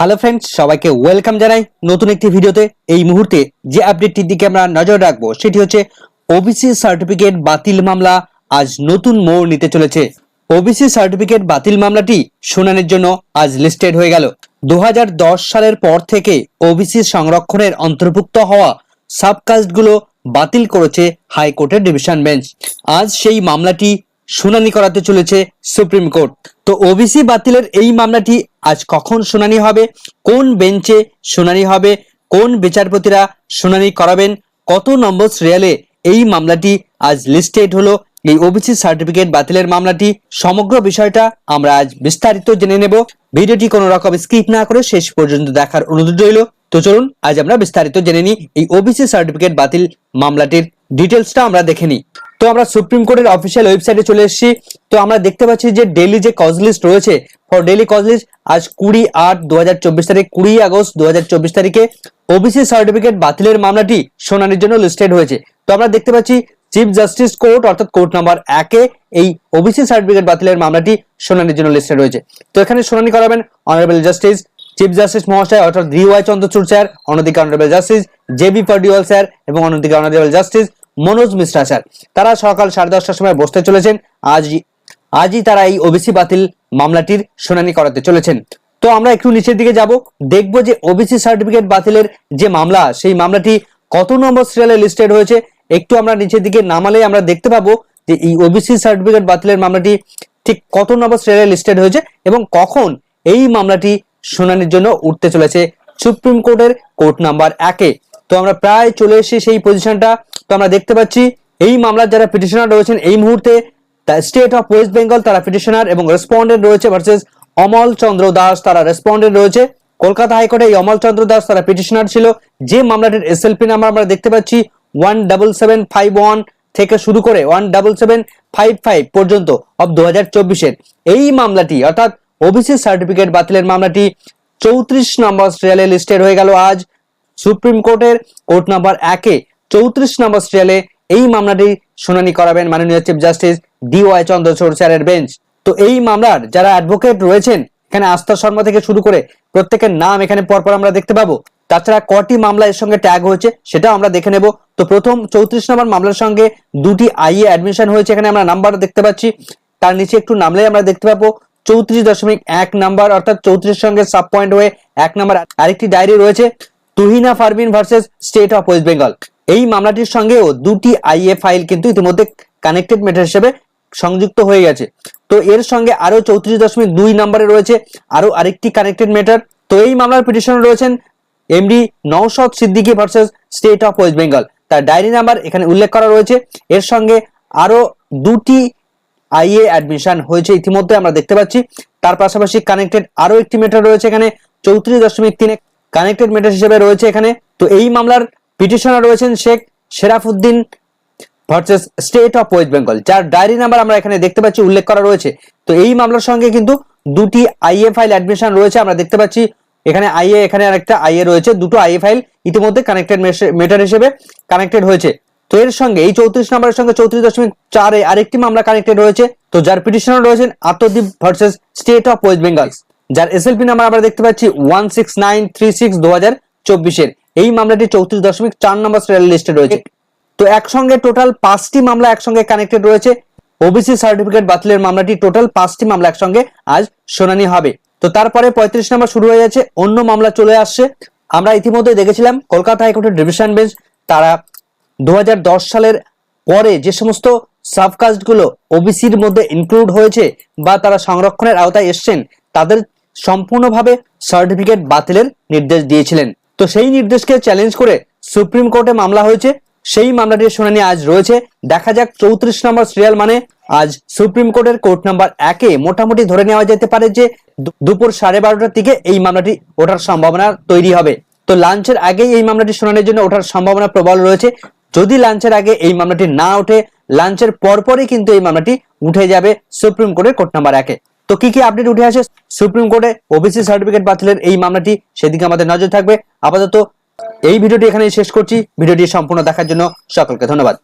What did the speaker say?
Hello friends সবাইকে welcome জানাই নতুন একটি ভিডিওতে। এই মুহূর্তে যে আপডেটটির দিকে আমরা নজর রাখব, সেটি হচ্ছে ওবিসি সার্টিফিকেট বাতিল মামলা আজ নতুন মোড় নিতে চলেছে। ওবিসি সার্টিফিকেট বাতিল মামলাটি শুনানির জন্য আজ লিস্টেড হয়ে গেল। দু হাজার দশ সালের পর থেকে ওবিসি সংরক্ষণের অন্তর্ভুক্ত হওয়া সাবকাস্টগুলো বাতিল করেছে হাইকোর্টের ডিভিশন বেঞ্চ। আজ সেই মামলাটি শুনানি করাতে চলেছে সুপ্রিম কোর্ট। তো ওবিসি বাতিলের এই মামলাটি আজ কখন শুনানি হবে? কোন বেঞ্চে শুনানি হবে? কোন বিচারপতিরা শুনানি করাবেন? কত নম্বর সিরিয়ালে এই মামলাটি আজ লিস্টেড হলো? এই ওবিসি সার্টিফিকেট বাতিলের মামলাটি, সমগ্র বিষয়টা আমরা আজ বিস্তারিত জেনে নেব। ভিডিওটি কোনো রকম স্কিপ না করে শেষ পর্যন্ত দেখার অনুরোধ রইল। তো চলুন, আজ আমরা বিস্তারিত জেনে নিই। এই ওবিসি সার্টিফিকেট বাতিল মামলাটির ডিটেলসটা আমরা দেখে নিই। তো আমরা সুপ্রিম কোর্টের অফিসিয়াল ওয়েবসাইটে চলে এসেছি। তো আমরা দেখতে পাচ্ছি যে ডেইলি যে কজ লিস্ট রয়েছে ফর ডেইলি কজ লিস্ট আজ কুড়ি আট দু তারিখ, কুড়ি আগস্ট দু হাজার চব্বিশ তারিখে ওবিসি সার্টিফিকেট বাতিলের মামলাটি শুনানির জন্য লিস্টেড হয়েছে। তো আমরা দেখতে পাচ্ছি চিফ জাস্টিস কোর্ট অর্থাৎ কোর্ট নাম্বার একে এই ওবিসি সার্টিফিকেট বাতিলের মামলাটি শুনানির জন্য লিস্টেড হয়েছে তো এখানে শুনানি করাবেন অনারেবল জাস্টিস চিফ জাস্টিস মহাশয় অর্থাৎ ডি ওয়াই চন্দ্রচূড় স্যার অন্যদিকে honourable justice J B Pardiwala sir এবং অন্যদিকে honourable justice Manoj Mishra sir. তারা সকাল সাড়ে দশটার সময় বসতে চলেছেন। আজই আজই তারা এই ওবিসি বাতিল মামলাটির শুনানি করাতে চলেছেন। তো আমরা একটু নিচের দিকে যাব। দেখব যে ওবিসি সার্টিফিকেট বাতিলের যে মামলা, সেই মামলাটি কত নম্বর সিরিয়ালে লিস্টেড হয়েছে। একটু আমরা নিচের দিকে নামালে আমরা দেখতে পাবো যে এই ওবিসি সার্টিফিকেট বাতিলের মামলাটি ঠিক কত নম্বর সিরিয়ালে লিস্টেড হয়েছে এবং কখন এই মামলাটি শুনানির জন্য উঠতে চলেছে। সুপ্রিম কোর্টের কোর্ট নাম্বার একে। তো আমরা প্রায় চলে এসেছি সেই পজিশনটা তো আমরা দেখতে পাচ্ছি, এই মামলার যারা পিটিশনার রয়েছেন এই মুহূর্তে স্টেট অফ ওয়েস্ট বেঙ্গল তারা পিটিশনার এবং রেসপন্ডেন্ট রয়েছে ভার্সেস অমল চন্দ্র দাস তারা রেসপন্ডেন্ট রয়েছে। কলকাতা হাইকোর্টে এই অমল চন্দ্র দাস তারা পিটিশনার ছিল। যে মামলাটির এসএলপি নাম্বার আমরা দেখতে পাচ্ছি one double seven five one থেকে শুরু করে one double seven five five পর্যন্ত অব দু হাজার চব্বিশের। এই মামলাটি, অর্থাৎ ওবিসি সার্টিফিকেট বাতিলের মামলাটি, চৌত্রিশ নম্বর সিরিয়ালে লিস্টেড হয়ে গেল আজ। সুপ্রিম কোর্টের কোর্ট নাম্বার একে চৌত্রিশ নম্বর সিরিয়ালে এই মামলাটি শুনানি করাবেন মাননীয় chief justice D Y Chandrachud স্যারের বেঞ্চ তো এই মামলার যারা অ্যাডভোকেট রয়েছেন, এখানে আস্থা শর্মা থেকে শুরু করে প্রত্যেকের নাম এখানে পরপর আমরা দেখতে পাবো। তাছাড়া কটি মামলা এর সঙ্গে ট্যাগ হয়েছে, সেটাও আমরা দেখে নেব। তো প্রথম চৌত্রিশ নম্বর মামলার সঙ্গে দুটি আইএ অ্যাডমিশন হয়েছে, এখানে আমরা নাম্বার দেখতে পাচ্ছি। তার নিচে একটু নামলে আমরা দেখতে পাবো। চৌত্রিশ দশমিক এক নাম্বার, অর্থাৎ চৌত্রিশ সঙ্গে সাব পয়েন্ট হয়ে এক নাম্বার আরেকটি ডায়েরি রয়েছে। Tuhina Farbin versus state of West Bengal এই মামলাটির সঙ্গেও দুটি আইএ ফাইল কিন্তু ইতিমধ্যে কানেক্টেড ম্যাটার হিসেবে সংযুক্ত হয়ে গেছে। তো এর সঙ্গে আরও চৌত্রিশ দশমিক দুই নম্বরে রয়েছে আরও আরেকটি কানেক্টেড ম্যাটার তো এই মামলার পিটিশন রয়েছেন MD Naushad Siddiqui versus state of West Bengal তার ডায়েরি নাম্বার এখানে উল্লেখ করা রয়েছে। এর সঙ্গে আরও দুটি আইএ অ্যাডমিশন হয়েছে ইতিমধ্যে আমরা দেখতে পাচ্ছি। তার পাশাপাশি কানেক্টেড আরও একটি মেটার রয়েছে এখানে, চৌত্রিশ দশমিক তিনে কানেক্টেড মেটার হিসেবে রয়েছে এখানে। তো এই মামলার পিটিশনার রয়েছেন Sheikh Sherafuddin versus state of West Bengal, যার ডায়েরি নাম্বার আমরা এখানে দেখতে পাচ্ছি, উল্লেখ করা রয়েছে। তো এই মামলার সঙ্গে কিন্তু দুটি আইএ ফাইল অ্যাডমিশন রয়েছে, আমরা দেখতে পাচ্ছি এখানে আইএ, এখানে আরেকটা আইএ রয়েছে, দুটো আইএ ফাইল ইতিমধ্যে কানেক্টেড মেটার হিসেবে কানেক্টেড হয়েছে। তো এর সঙ্গে, এই চৌত্রিশ নম্বরের সঙ্গে চৌত্রিশ দশমিক চারে আরেকটি মামলা কানেক্টেড রয়েছে। তো যার পিটিশনার রয়েছেন Atmadeep versus state of West Bengal. যার এসএলপি নাম্বার আমরা দেখতে পাচ্ছি one six nine three six দু হাজার চব্বিশের এই মামলাটি চৌত্রিশ দশমিক চার নম্বর সিরিয়াল লিস্টে রয়েছে। তো একসঙ্গে টোটাল পাঁচটি মামলা একসঙ্গে কানেক্টেড রয়েছে। ওবিসি সার্টিফিকেট বাতিলের মামলাটি টোটাল পাঁচটি মামলা একসঙ্গে আজ শুনানি হবে। তো তারপরে পঁয়ত্রিশ নম্বর শুরু হয়ে যাচ্ছে, অন্য মামলা চলে আসছে। আমরা ইতিমধ্যে দেখেছিলাম, কলকাতা হাইকোর্টের ডিভিশন বেঞ্চ তারা দু হাজার দশ সালের পরে যে সমস্ত সাবকাস্টগুলো ওবিসির মধ্যে ইনক্লুড হয়েছে বা তারা সংরক্ষণের আওতায় এসছেন, তাদের সম্পূর্ণভাবে সার্টিফিকেট বাতিলের নির্দেশ দিয়েছিলেন। তো সেই নির্দেশকে চ্যালেঞ্জ করে সুপ্রিম কোর্টে মামলা হয়েছে। সেই মামলাটির শুনানি আজ রয়েছে। দেখা যাক চৌত্রিশ নম্বর সিরিয়াল মানে আজ সুপ্রিম কোর্টের কোর্ট নাম্বার একে মোটামুটি ধরে নেওয়া যেতে পারে যে দুপুর সাড়ে বারোটার দিকে এই মামলাটি ওঠার সম্ভাবনা তৈরি হবে। তো লাঞ্চের আগেই এই মামলাটি শুনানির জন্য ওঠার সম্ভাবনা প্রবল রয়েছে। যদি লাঞ্চের আগে এই মামলাটি না ওঠে, লাঞ্চের পরপরই কিন্তু এই মামলাটি উঠে যাবে সুপ্রিম কোর্টের কোর্ট নাম্বার একে। তো কি কি আপডেট উঠে আসে? সুপ্রিম কোর্টে ওবিসি সার্টিফিকেট বাতিলের এই মামলাটি সেদিকে আমাদের নজর থাকবে। আপাতত এই ভিডিওটি এখানে শেষ করছি। ভিডিওটি সম্পূর্ণ দেখার জন্য সকলকে ধন্যবাদ।